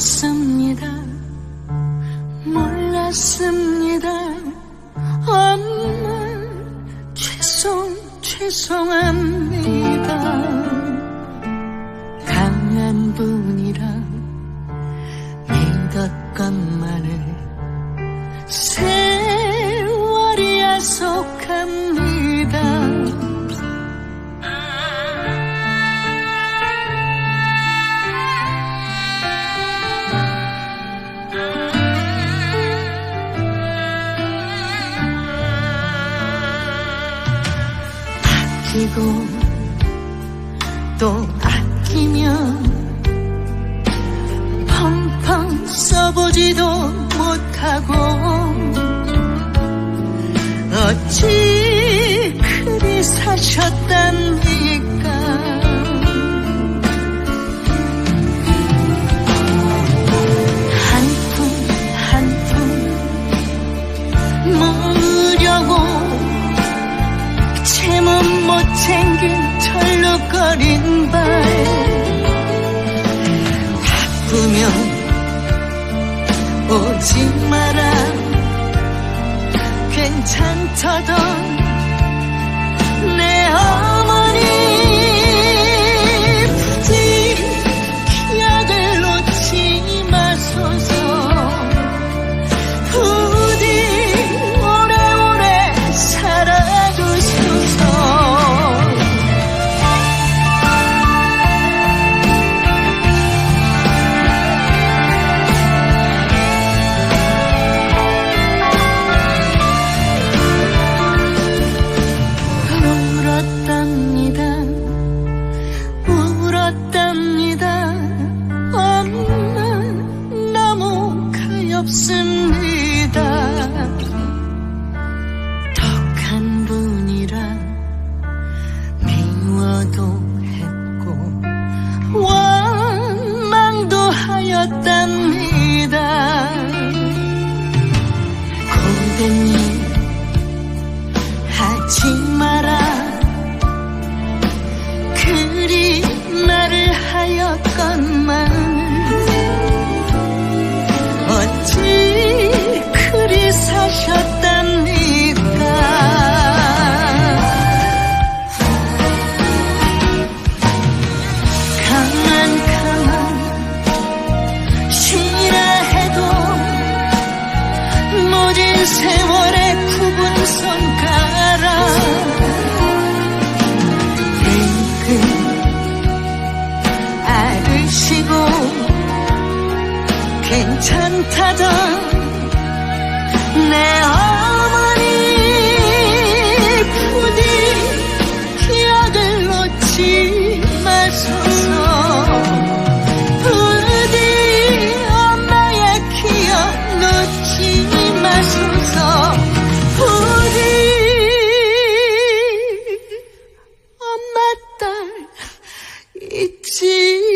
몰랐습니다. 몰랐습니다. 엄마 죄송 죄송합니다. 강한 분이라 믿었건만을 새 아끼고 또 아끼면 펑펑 써보지도 못하고 철렁거린 발 바쁘면 오지 마라. 괜찮다던 하였답니다. 고객님 하지 괜찮다던 내 어머니 부디 기억을 놓지 마소서. 부디 엄마의 기억 놓지 마소서. 부디 엄마 딸 잊지